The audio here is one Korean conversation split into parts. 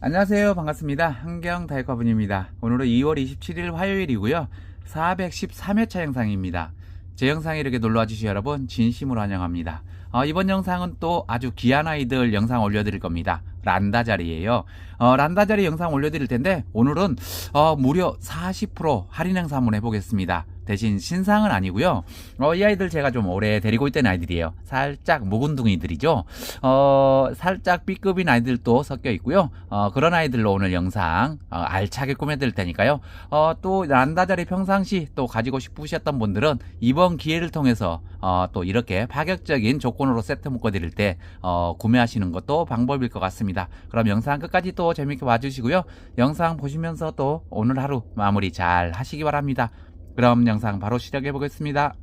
안녕하세요. 반갑습니다. 한경 다이커분입니다. 오늘은 2월 27일 화요일이고요. 413회차 영상입니다. 제 영상에 이렇게 놀러와 주신 여러분 진심으로 환영합니다. 어, 이번 영상은 또 아주 귀한 아이들 영상 올려드릴 겁니다. 란다 자리예요. 어, 란다 자리 영상 올려드릴 텐데 오늘은 어, 무려 40% 할인 행사 한번 해보겠습니다. 대신 신상은 아니고요. 어, 이 아이들 제가 좀 오래 데리고 있던 아이들이에요. 살짝 묵은둥이들이죠. 어, 살짝 B급인 아이들도 섞여 있고요. 어, 그런 아이들로 오늘 영상 어, 알차게 꾸며드릴 테니까요. 어, 또 란다자리 평상시 또 가지고 싶으셨던 분들은 이번 기회를 통해서 어, 또 이렇게 파격적인 조건으로 세트 묶어드릴 때 어, 구매하시는 것도 방법일 것 같습니다. 그럼 영상 끝까지 또 재밌게 봐주시고요. 영상 보시면서 또 오늘 하루 마무리 잘 하시기 바랍니다. 그럼 영상 바로 시작해 보겠습니다.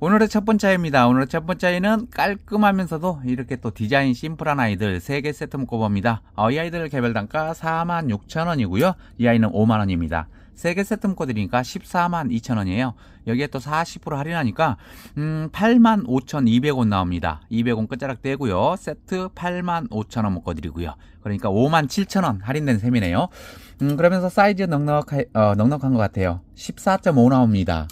오늘의 첫 번째입니다. 오늘의 첫 번째는 깔끔하면서도 이렇게 또 디자인 심플한 아이들 3개 세트 묶어봅니다. 어, 이 아이들 개별 단가 46,000원이고요. 이 아이는 5만원입니다. 3개 세트 묶어드리니까 142,000원이에요. 여기에 또 40% 할인하니까 음, 85,200원 나옵니다. 200원 끝자락 떼고요. 세트 85,000원 묶어드리고요. 그러니까 57,000원 할인된 셈이네요. 음, 그러면서 사이즈 넉넉하, 어, 넉넉한 것 같아요. 14.5 나옵니다.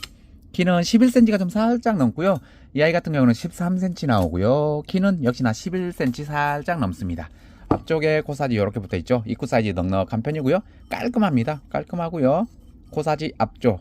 키는 11cm가 좀 살짝 넘고요. 이 아이 같은 경우는 13cm 나오고요. 키는 역시나 11cm 살짝 넘습니다. 앞쪽에 코사지 이렇게 붙어 있죠. 입구 사이즈 넉넉한 편이고요. 깔끔합니다. 깔끔하고요. 코사지 앞쪽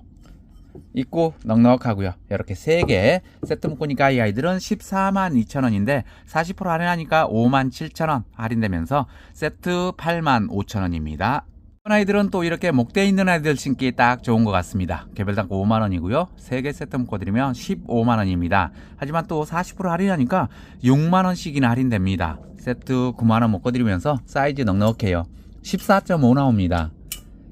입구 넉넉하고요. 이렇게 3개 세트 묶으니까 이 아이들은 14만 2천원인데 40% 할인하니까 5만 7천원 할인되면서 세트 8만 5천원입니다. 아이들은 또 이렇게 목대 있는 아이들 신기 딱 좋은 것 같습니다. 개별 단가 5만원이고요. 3개 세트 묶어드리면 15만원입니다. 하지만 또 40% 할인하니까 6만원씩이나 할인됩니다. 세트 9만원 묶어드리면서 사이즈 넉넉해요. 14.5 나옵니다.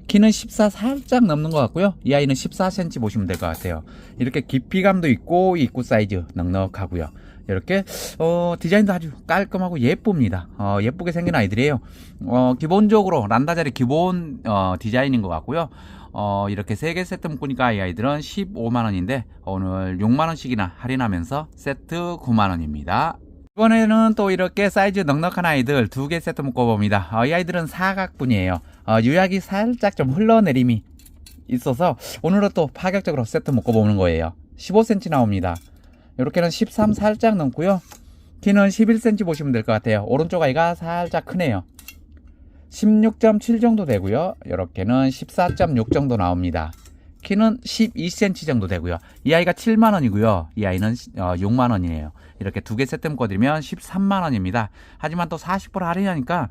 키는 14 살짝 넘는 것 같고요. 이 아이는 14cm 보시면 될 것 같아요. 이렇게 깊이감도 있고 입구 사이즈 넉넉하고요. 이렇게 어, 디자인도 아주 깔끔하고 예쁩니다. 어, 예쁘게 생긴 아이들이에요. 어, 기본적으로 란다자리 기본 어, 디자인인 것 같고요. 어, 이렇게 3개 세트 묶으니까 이 아이들은 15만원인데 오늘 6만원씩이나 할인하면서 세트 9만원입니다. 이번에는 또 이렇게 사이즈 넉넉한 아이들 두 개 세트 묶어봅니다. 어, 이 아이들은 사각분이에요. 어, 유약이 살짝 좀 흘러내림이 있어서 오늘은 또 파격적으로 세트 묶어보는 거예요. 15cm 나옵니다. 이렇게는 13 살짝 넘고요. 키는 11cm 보시면 될 것 같아요. 오른쪽 아이가 살짝 크네요. 16.7 정도 되고요. 이렇게는 14.6 정도 나옵니다. 키는 12cm 정도 되고요. 이 아이가 7만원이고요. 이 아이는 6만원이에요. 이렇게 두 개 세트 묶어드리면 13만원입니다. 하지만 또 40% 할인하니까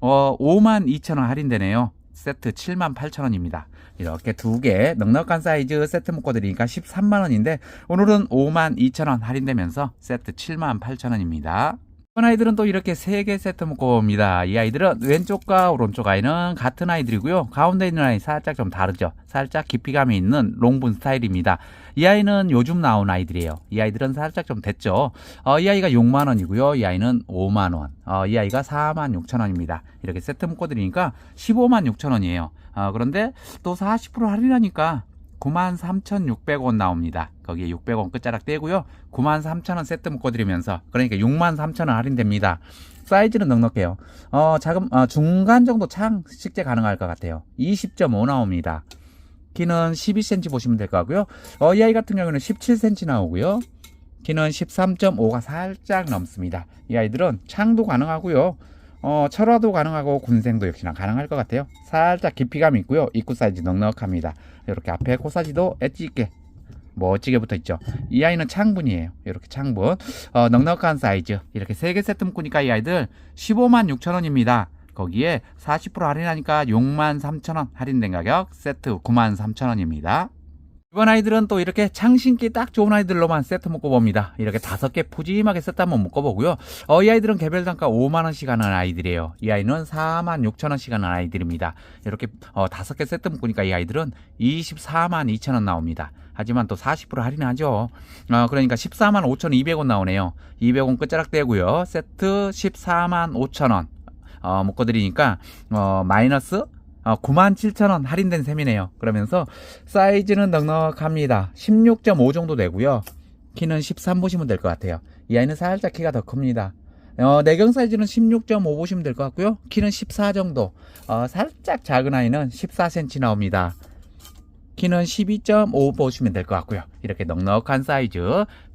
어, 5만 2천원 할인되네요. 세트 7만 8천원입니다. 이렇게 두 개 넉넉한 사이즈 세트 묶어 드리니까 13만원인데 오늘은 5만 2천원 할인되면서 세트 7만 8천원입니다. 이번 아이들은 또 이렇게 세 개 세트 묶어봅니다. 이 아이들은 왼쪽과 오른쪽 아이는 같은 아이들이고요. 가운데 있는 아이 살짝 좀 다르죠. 살짝 깊이감이 있는 롱분 스타일입니다. 이 아이는 요즘 나온 아이들이에요. 이 아이들은 살짝 좀 됐죠. 어, 이 아이가 6만원이고요. 이 아이는 5만원. 어, 이 아이가 4만 6천원입니다. 이렇게 세트 묶어드리니까 15만 6천원이에요. 어, 그런데 또 40% 할인하니까 93,600원 나옵니다. 거기에 600원 끝자락 떼고요. 93,000원 세트 묶어드리면서 그러니까 63,000원 할인됩니다. 사이즈는 넉넉해요. 어, 작은 어, 중간 정도 창 식재 가능할 것 같아요. 20.5 나옵니다. 키는 12cm 보시면 될 것 같고요. 어, 이 아이 같은 경우는 17cm 나오고요. 키는 13.5가 살짝 넘습니다. 이 아이들은 창도 가능하고요. 어, 철화도 가능하고 군생도 역시나 가능할 것 같아요. 살짝 깊이감이 있고요. 입구 사이즈 넉넉합니다. 이렇게 앞에 코사지도 엣지 있게 멋지게 붙어 있죠. 이 아이는 창분이에요. 이렇게 창분. 어, 넉넉한 사이즈. 이렇게 세 개 세트 묶으니까 이 아이들 15만 6천 원입니다. 거기에 40% 할인하니까 6만 3천 원 할인된 가격 세트 9만 3천 원입니다. 이번 아이들은 또 이렇게 창신기 딱 좋은 아이들로만 세트 묶어봅니다. 이렇게 다섯 개 푸짐하게 세트 한번 묶어보고요. 어, 이 아이들은 개별 단가 5만원씩 하는 아이들이에요. 이 아이는 4만 6천원씩 하는 아이들입니다. 이렇게 어, 다섯 개 세트 묶으니까 이 아이들은 24만 2천원 나옵니다. 하지만 또 40% 할인하죠. 어, 그러니까 14만 5,200원 나오네요. 200원 끝자락 떼고요. 세트 14만 5천원 어, 묶어드리니까 어, 마이너스 어, 97,000원 할인된 셈이네요. 그러면서 사이즈는 넉넉합니다. 16.5 정도 되고요. 키는 13 보시면 될 것 같아요. 이 아이는 살짝 키가 더 큽니다. 어, 내경 사이즈는 16.5 보시면 될 것 같고요. 키는 14 정도. 어, 살짝 작은 아이는 14cm 나옵니다. 키는 12.5 보시면 될 것 같고요. 이렇게 넉넉한 사이즈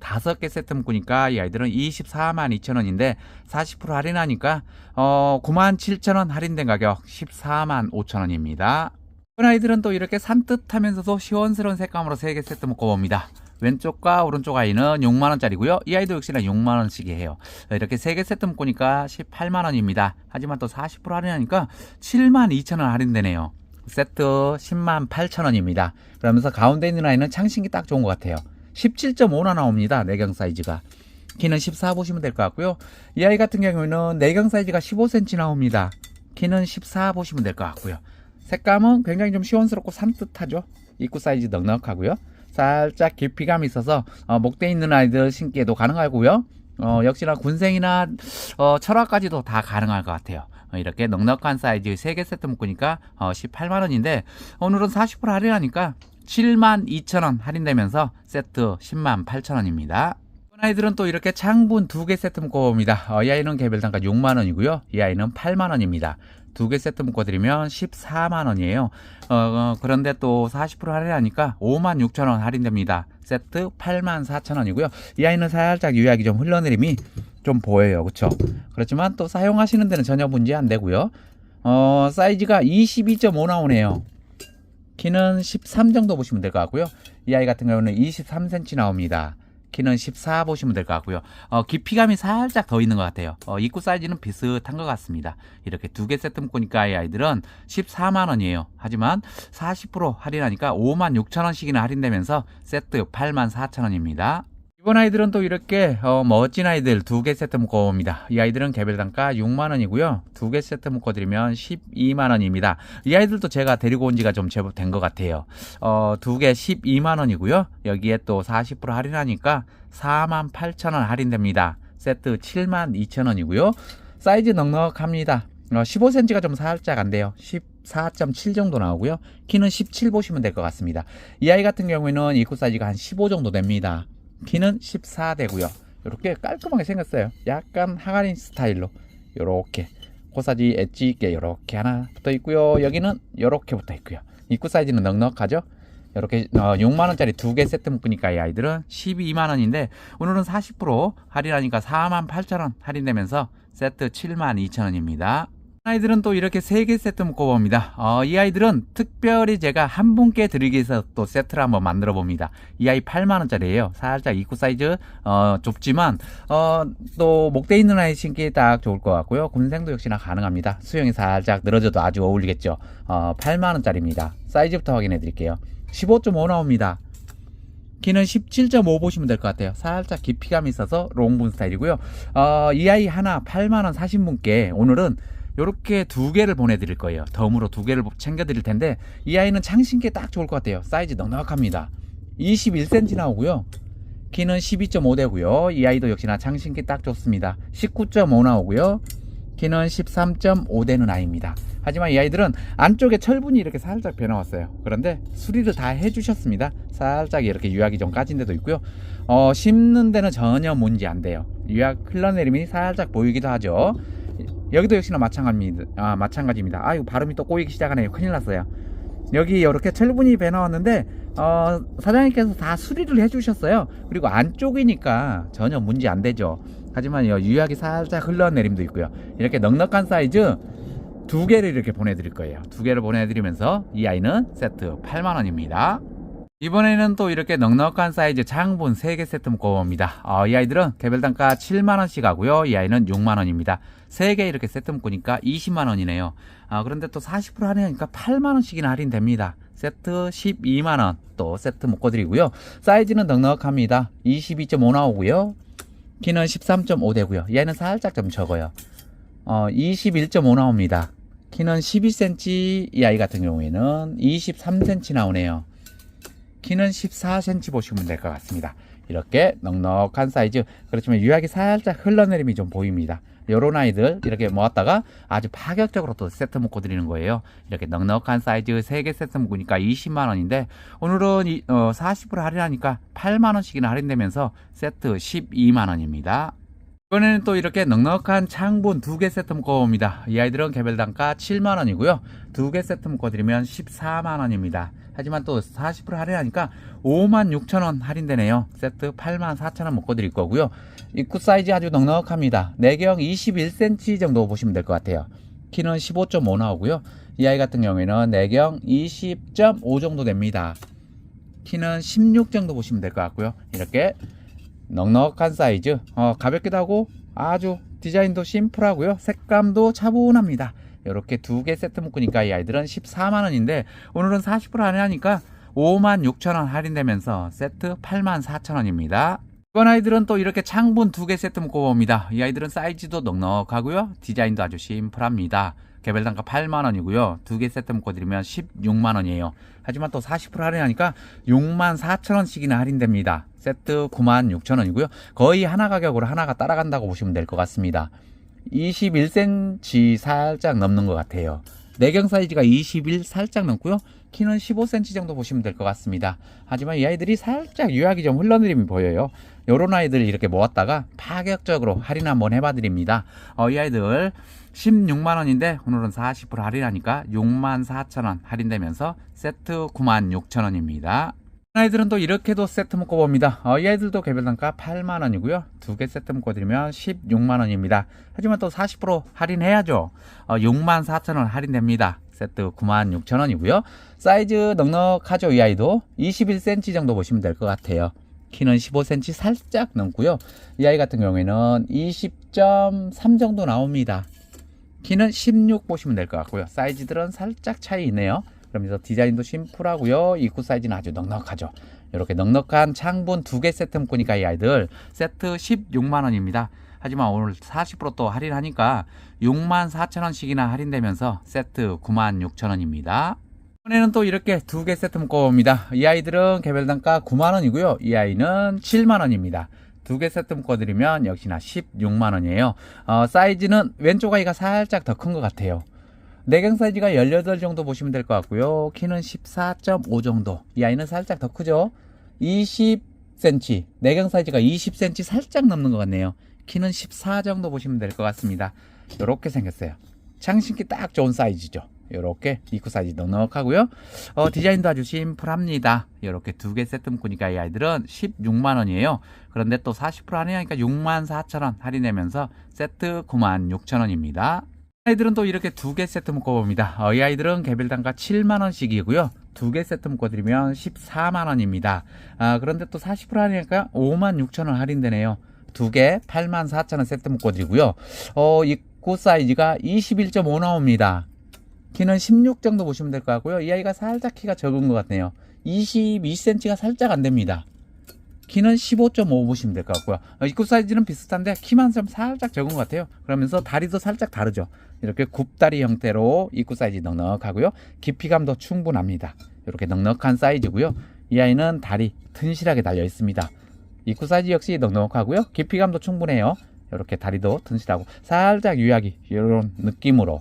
5개 세트 묶으니까 이 아이들은 24만 2천원인데 40% 할인하니까 어, 9만 7천원 할인된 가격 14만 5천원입니다. 이번 아이들은 또 이렇게 산뜻하면서도 시원스러운 색감으로 3개 세트 묶어봅니다. 왼쪽과 오른쪽 아이는 6만원짜리고요. 이 아이도 역시나 6만원씩이에요. 이렇게 3개 세트 묶으니까 18만원입니다. 하지만 또 40% 할인하니까 7만 2천원 할인되네요. 세트 10만 8천원입니다. 그러면서 가운데 있는 아이는 창신기 딱 좋은 것 같아요. 17.5나 나옵니다. 내경 사이즈가. 키는 14 보시면 될 것 같고요. 이 아이 같은 경우에는 내경 사이즈가 15cm 나옵니다. 키는 14 보시면 될 것 같고요. 색감은 굉장히 좀 시원스럽고 산뜻하죠. 입구 사이즈 넉넉하고요. 살짝 깊이감이 있어서 어, 목대 있는 아이들 신기에도 가능하고요. 어, 역시나 군생이나 어, 철학까지도 다 가능할 것 같아요. 어, 이렇게 넉넉한 사이즈 3개 세트 묶으니까 어, 18만원인데 오늘은 40% 할인하니까 7만 2천원 할인되면서 세트 10만 8천원입니다. 아이들은 또 이렇게 창분 두 개 세트 묶어봅니다. 어, 이 아이는 개별 단가 6만원이고요. 이 아이는 8만원입니다. 두 개 세트 묶어드리면 14만원이에요. 어, 어, 그런데 또 40% 할인하니까 5만 6천원 할인됩니다. 세트 8만 4천원이고요. 이 아이는 살짝 유약이 좀 흘러내림이 좀 보여요. 그쵸? 그렇지만 또 사용하시는 데는 전혀 문제 안 되고요. 어, 사이즈가 22.5 나오네요. 키는 13 정도 보시면 될 것 같고요. 이 아이 같은 경우는 23cm 나옵니다. 키는 14 보시면 될 것 같고요. 어, 깊이감이 살짝 더 있는 것 같아요. 어, 입구 사이즈는 비슷한 것 같습니다. 이렇게 두 개 세트 묶으니까 이 아이들은 14만 원이에요. 하지만 40% 할인하니까 5만 6천 원씩이나 할인되면서 세트 8만 4천 원입니다. 이번 아이들은 또 이렇게 어, 멋진 아이들 두 개 세트 묶어봅니다. 이 아이들은 개별 단가 6만 원이고요. 두 개 세트 묶어드리면 12만 원입니다. 이 아이들도 제가 데리고 온 지가 좀 제법 된 것 같아요. 어, 두 개 12만 원이고요. 여기에 또 40% 할인하니까 4만 8천 원 할인됩니다. 세트 7만 2천 원이고요. 사이즈 넉넉합니다. 어, 15cm가 좀 살짝 안 돼요. 14.7 정도 나오고요. 키는 17 보시면 될 것 같습니다. 이 아이 같은 경우에는 입구 사이즈가 한 15 정도 됩니다. 키는 14 되고요. 이렇게 깔끔하게 생겼어요. 약간 항아리 스타일로 이렇게 코사지 엣지 있게 이렇게 하나 붙어 있고요. 여기는 이렇게 붙어 있고요. 입구 사이즈는 넉넉하죠. 이렇게 어, 6만 원짜리 두 개 세트 묶으니까 이 아이들은 12만 원인데 오늘은 40% 할인하니까 4만 8천 원 할인되면서 세트 7만 2천 원입니다. 아이들은 또 이렇게 세개 세트 묶어봅니다. 어, 이 아이들은 특별히 제가 한 분께 드리기 위해서 또 세트를 한번 만들어 봅니다. 이 아이 8만원짜리예요 살짝 입구 사이즈, 어, 좁지만, 어, 또 목대 있는 아이 신기 딱 좋을 것 같고요. 군생도 역시나 가능합니다. 수영이 살짝 늘어져도 아주 어울리겠죠. 어, 8만원짜리입니다. 사이즈부터 확인해 드릴게요. 15.5 나옵니다. 키는 17.5 보시면 될 것 같아요. 살짝 깊이감이 있어서 롱분 스타일이고요. 어, 이 아이 하나 8만원 사신 분께 오늘은 요렇게 두 개를 보내드릴 거예요. 덤으로 두 개를 챙겨드릴 텐데 이 아이는 창신기에 딱 좋을 것 같아요. 사이즈 넉넉합니다. 21cm 나오고요. 키는 12.5 되고요. 이 아이도 역시나 창신기 딱 좋습니다. 19.5 나오고요. 키는 13.5 되는 아이입니다. 하지만 이 아이들은 안쪽에 철분이 이렇게 살짝 변해왔어요. 그런데 수리를 다 해주셨습니다. 살짝 이렇게 유약이 좀 까진 데도 있고요. 어, 심는 데는 전혀 문제 안 돼요. 유약 흘러내림이 살짝 보이기도 하죠. 여기도 역시나 마찬가지입니다. 아, 마찬가지입니다. 아유, 발음이 또 꼬이기 시작하네요. 큰일 났어요. 여기 이렇게 철분이 배 나왔는데 어, 사장님께서 다 수리를 해주셨어요. 그리고 안쪽이니까 전혀 문제 안 되죠. 하지만 요 유약이 살짝 흘러내림도 있고요. 이렇게 넉넉한 사이즈 두 개를 이렇게 보내드릴 거예요. 두 개를 보내드리면서 이 아이는 세트 8만 원입니다. 이번에는 또 이렇게 넉넉한 사이즈 장본 3개 세트 묶어봅니다. 어, 이 아이들은 개별 단가 7만원씩 하고요. 이 아이는 6만원입니다. 3개 이렇게 세트 묶으니까 20만원이네요. 아, 그런데 또 40% 할인하니까 8만원씩이나 할인됩니다. 세트 12만원 또 세트 묶어 드리고요. 사이즈는 넉넉합니다. 22.5 나오고요. 키는 13.5 되고요. 얘는 살짝 좀 적어요. 어, 21.5 나옵니다. 키는 12cm, 이 아이 같은 경우에는 23cm 나오네요. 키는 14cm 보시면 될 것 같습니다. 이렇게 넉넉한 사이즈 그렇지만 유약이 살짝 흘러내림이 좀 보입니다. 요런 아이들 이렇게 모았다가 아주 파격적으로 또 세트 묶어 드리는 거예요. 이렇게 넉넉한 사이즈 3개 세트 묶으니까 20만 원인데 오늘은 이, 어, 40% 할인하니까 8만 원씩이나 할인되면서 세트 12만 원입니다. 이번에는 또 이렇게 넉넉한 창분 두개 세트 묶어봅니다. 이 아이들은 개별 단가 7만원이고요. 두 개 세트 묶어드리면 14만원입니다. 하지만 또 40% 할인하니까 5만 6천원 할인되네요. 세트 8만 4천원 묶어드릴 거고요. 입구 사이즈 아주 넉넉합니다. 내경 21cm 정도 보시면 될 것 같아요. 키는 15.5 나오고요. 이 아이 같은 경우에는 내경 20.5 정도 됩니다. 키는 16 정도 보시면 될 것 같고요. 이렇게 넉넉한 사이즈, 어, 가볍기도 하고 아주 디자인도 심플하고요. 색감도 차분합니다. 이렇게 두 개 세트 묶으니까 이 아이들은 14만원인데 오늘은 40% 할인하니까 5만 6천원 할인되면서 세트 8만 4천원입니다. 이번 아이들은 또 이렇게 창분 두 개 세트 묶어봅니다. 이 아이들은 사이즈도 넉넉하고요. 디자인도 아주 심플합니다. 개별 단가 8만원이고요. 두 개 세트 묶어드리면 16만원이에요. 하지만 또 40% 할인하니까 6만 4천원씩이나 할인됩니다. 세트 9만 6천원이고요. 거의 하나 가격으로 하나가 따라간다고 보시면 될 것 같습니다. 21cm 살짝 넘는 것 같아요. 내경 사이즈가 21 살짝 넘고요. 키는 15cm 정도 보시면 될 것 같습니다. 하지만 이 아이들이 살짝 유약이 좀 흘러내림이 보여요. 요런 아이들 이렇게 모았다가 파격적으로 할인 한번 해봐 드립니다. 어, 이 아이들 16만원인데 오늘은 40% 할인하니까 6만 4천원 할인되면서 세트 9만 6천원입니다. 아이들은 또 이렇게도 세트 묶어봅니다. 어, 이 아이들도 개별 단가 8만원이고요. 두 개 세트 묶어드리면 16만원입니다. 하지만 또 40% 할인해야죠. 어, 6만 4천원 할인됩니다. 세트 9만 6천원이고요. 사이즈 넉넉하죠. 이 아이도 21cm 정도 보시면 될 것 같아요. 키는 15cm 살짝 넘고요. 이 아이 같은 경우에는 20.3 정도 나옵니다. 키는 16 보시면 될 것 같고요. 사이즈들은 살짝 차이 있네요. 그러면서 디자인도 심플하고요. 입구 사이즈는 아주 넉넉하죠. 이렇게 넉넉한 창분 두 개 세트 묶으니까 이 아이들 세트 16만원입니다. 하지만 오늘 40%또 할인하니까 6만 4천원씩이나 할인되면서 세트 9만 6천원입니다. 이번에는 또 이렇게 두 개 세트 묶어봅니다. 이 아이들은 개별 단가 9만원이고요. 이 아이는 7만원입니다. 두개 세트 묶어드리면 역시나 16만원이에요. 어, 사이즈는 왼쪽 아이가 살짝 더 큰 것 같아요. 내경 사이즈가 18 정도 보시면 될 것 같고요. 키는 14.5 정도. 이 아이는 살짝 더 크죠? 20cm. 내경 사이즈가 20cm 살짝 넘는 것 같네요. 키는 14 정도 보시면 될 것 같습니다. 이렇게 생겼어요. 창신기 딱 좋은 사이즈죠. 이렇게 입구 사이즈 넉넉하고요. 어, 디자인도 아주 심플합니다. 이렇게 두 개 세트 묶으니까 이 아이들은 16만 원이에요. 그런데 또 40% 할인하니까 6만 4천 원 할인되면서 세트 9만 6천 원입니다. 아이들은 또 이렇게 두 개 세트 묶어봅니다. 어, 이 아이들은 개별 단가 7만원씩이고요. 두 개 세트 묶어드리면 14만원입니다. 아, 그런데 또 40% 할인이니까 5만 6천원 할인되네요. 두 개 8만 4천원 세트 묶어드리고요. 어, 입구 사이즈가 21.5 나옵니다. 키는 16 정도 보시면 될 것 같고요. 이 아이가 살짝 키가 적은 것 같네요. 22cm가 살짝 안 됩니다. 키는 15.5 보시면 될 것 같고요. 어, 입구 사이즈는 비슷한데 키만 좀 살짝 적은 것 같아요. 그러면서 다리도 살짝 다르죠. 이렇게 굽다리 형태로 입구 사이즈 넉넉하고요. 깊이감도 충분합니다. 이렇게 넉넉한 사이즈고요. 이 아이는 다리 튼실하게 달려 있습니다. 입구 사이즈 역시 넉넉하고요. 깊이감도 충분해요. 이렇게 다리도 튼실하고 살짝 유약이 이런 느낌으로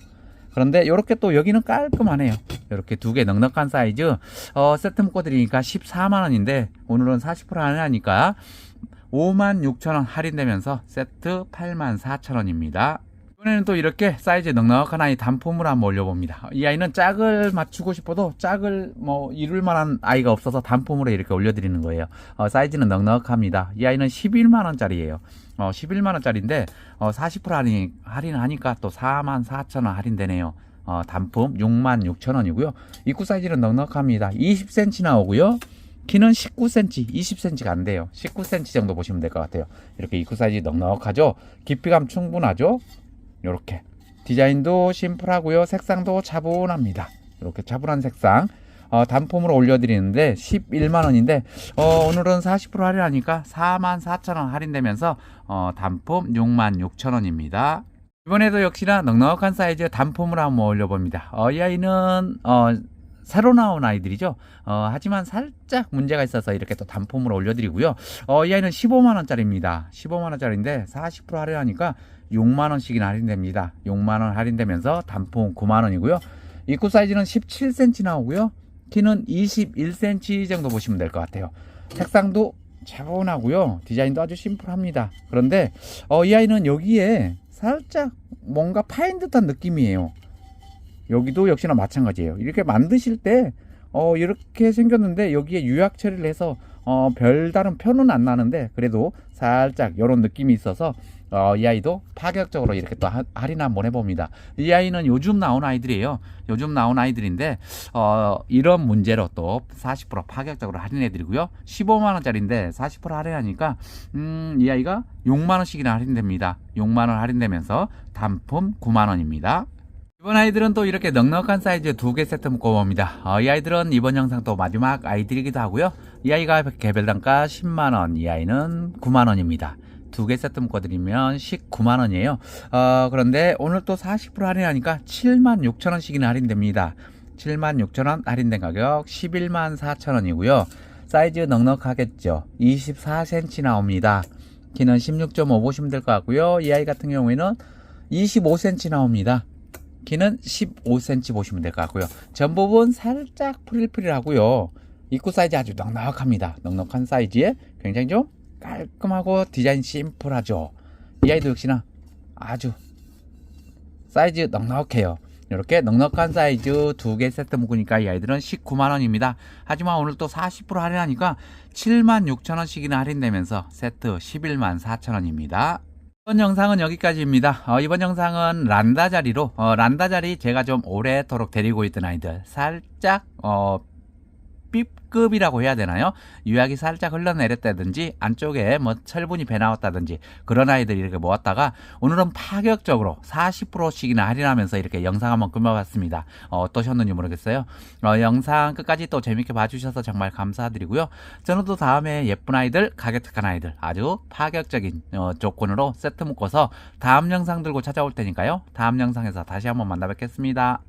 그런데 이렇게 또 여기는 깔끔하네요. 이렇게 두 개 넉넉한 사이즈 어, 세트 묶어 드리니까 14만 원인데 오늘은 40% 할인하니까 5만 6천 원 할인되면서 세트 8만 4천 원입니다. 이번에는 또 이렇게 사이즈 넉넉한 아이 단품으로 한번 올려봅니다. 이 아이는 짝을 맞추고 싶어도 짝을 뭐 이룰 만한 아이가 없어서 단품으로 이렇게 올려드리는 거예요. 어, 사이즈는 넉넉합니다. 이 아이는 11만 원짜리예요. 어, 11만 원짜리인데 어, 40% 할인 할인하니까 또 4만 4천 원 할인되네요. 어, 단품 6만 6천 원이고요. 입구 사이즈는 넉넉합니다. 20cm 나오고요. 키는 19cm, 20cm가 안 돼요. 19cm 정도 보시면 될 것 같아요. 이렇게 입구 사이즈 넉넉하죠. 깊이감 충분하죠. 이렇게 디자인도 심플하고요. 색상도 차분합니다. 이렇게 차분한 색상. 어, 단품으로 올려드리는데 11만 원인데 어, 오늘은 40% 할인하니까 4만 4천 원 할인되면서 어, 단품 6만 6천 원입니다. 이번에도 역시나 넉넉한 사이즈 단품으로 한번 올려봅니다. 어, 이 아이는 어, 새로 나온 아이들이죠. 어, 하지만 살짝 문제가 있어서 이렇게 또 단품으로 올려드리고요. 어, 이 아이는 15만 원짜리입니다. 15만 원짜리인데 40% 할인하니까 6만 원씩이나 할인됩니다. 6만 원 할인되면서 단품 9만 원이고요. 입구 사이즈는 17cm 나오고요. 키는 21cm 정도 보시면 될 것 같아요. 색상도 차분하고요. 디자인도 아주 심플합니다. 그런데 어, 이 아이는 여기에 살짝 뭔가 파인 듯한 느낌이에요. 여기도 역시나 마찬가지예요. 이렇게 만드실 때 어, 이렇게 생겼는데 여기에 유약 처리를 해서 어, 별다른 표는 안 나는데 그래도 살짝 이런 느낌이 있어서 어, 이 아이도 파격적으로 이렇게 또 하- 할인 한번 해봅니다. 이 아이는 요즘 나온 아이들이에요. 요즘 나온 아이들인데 어, 이런 문제로 또 40% 파격적으로 할인해드리고요. 15만 원짜리인데 40% 할인하니까 음, 이 아이가 6만 원씩이나 할인됩니다. 6만 원 할인되면서 단품 9만 원입니다. 이번 아이들은 또 이렇게 넉넉한 사이즈 두개 세트 묶어봅니다. 어, 이 아이들은 이번 영상 또 마지막 아이들이기도 하고요. 이 아이가 개별 단가 10만원, 이 아이는 9만원입니다. 두 개 세트 묶어드리면 19만원이에요. 어, 그런데 오늘 또 40% 할인하니까 7만 6천원씩이나 할인됩니다. 7만 6천원 할인된 가격 11만 4천원이고요. 사이즈 넉넉하겠죠. 24cm 나옵니다. 키는 16.5 보시면 될 것 같고요. 이 아이 같은 경우에는 25cm 나옵니다. 키는 15cm 보시면 될 것 같고요. 전 부분 살짝 프릴프릴하고요. 입구 사이즈 아주 넉넉합니다. 넉넉한 사이즈에 굉장히 좀 깔끔하고 디자인 심플하죠. 이 아이도 역시나 아주 사이즈 넉넉해요. 이렇게 넉넉한 사이즈 두 개 세트 묶으니까 이 아이들은 19만원입니다. 하지만 오늘 또 40% 할인하니까 7만 6천원씩이나 할인되면서 세트 11만 4천원입니다. 이번 영상은 여기까지입니다. 어, 이번 영상은 란다 자리로 어, 란다 자리 제가 좀 오래도록 데리고 있던 아이들 살짝 어, B급이라고 해야 되나요? 유약이 살짝 흘러내렸다든지 안쪽에 뭐 철분이 배 나왔다든지 그런 아이들 이렇게 모았다가 오늘은 파격적으로 40%씩이나 할인하면서 이렇게 영상 한번 꾸며봤습니다. 어, 어떠셨는지 모르겠어요. 어, 영상 끝까지 또 재밌게 봐주셔서 정말 감사드리고요. 저는 또 다음에 예쁜 아이들, 가격 특한 아이들 아주 파격적인 어, 조건으로 세트 묶어서 다음 영상 들고 찾아올 테니까요. 다음 영상에서 다시 한번 만나 뵙겠습니다.